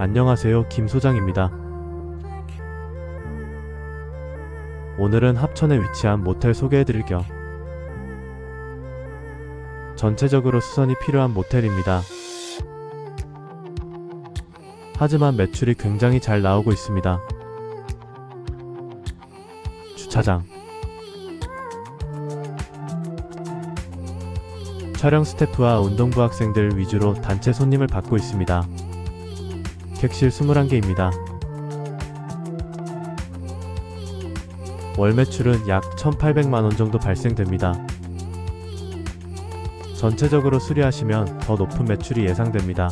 안녕하세요. 김 소장입니다. 오늘은 합천에 위치한 모텔 소개해드릴 겸 전체적으로 수선이 필요한 모텔입니다. 하지만 매출이 굉장히 잘 나오고 있습니다. 주차장 촬영 스태프와 운동부 학생들 위주로 단체 손님을 받고 있습니다. 객실 21개입니다. 월 매출은 약 1,800만원 정도 발생됩니다. 전체적으로 수리하시면 더 높은 매출이 예상됩니다.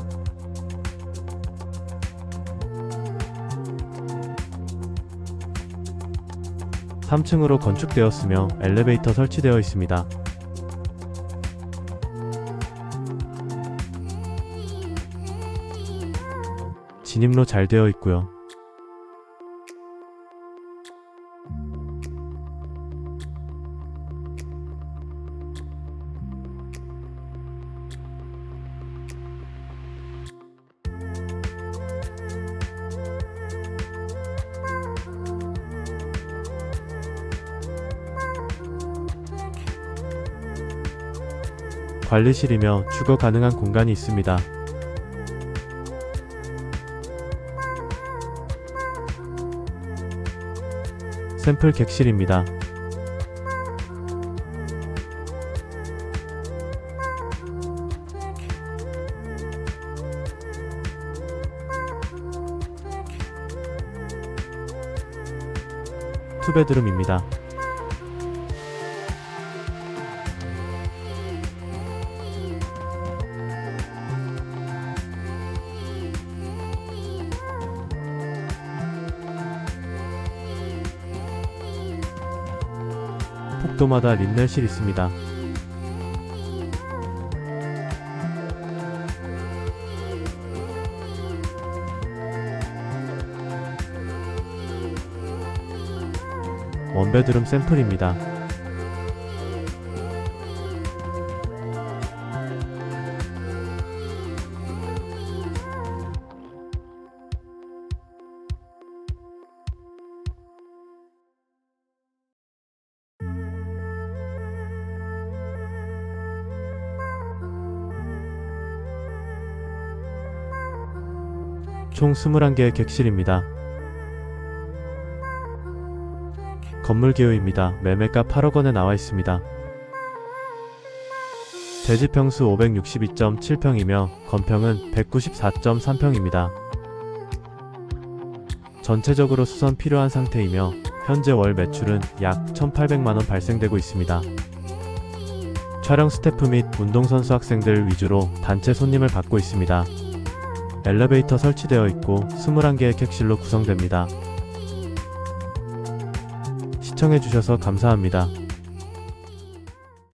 (3층으로) 건축되었으며 엘리베이터 설치되어 있습니다. 진입로 잘 되어 있고요. 관리실이며 주거 가능한 공간이 있습니다. 샘플 객실입니다. 투베드룸입니다. 복도마다 린넬실 있습니다. 원베드룸 샘플입니다. 총 21개의 객실입니다. 건물 기호입니다. 매매가 8억 원에 나와 있습니다. 대지 평수 562.7평이며 건평은 194.3평입니다. 전체적으로 수선 필요한 상태이며 현재 월 매출은 약 1,800만 원 발생되고 있습니다. 촬영 스태프 및 운동선수 학생들 위주로 단체 손님을 받고 있습니다. 엘리베이터 설치되어 있고 21개의 객실로 구성됩니다. 시청해주셔서 감사합니다.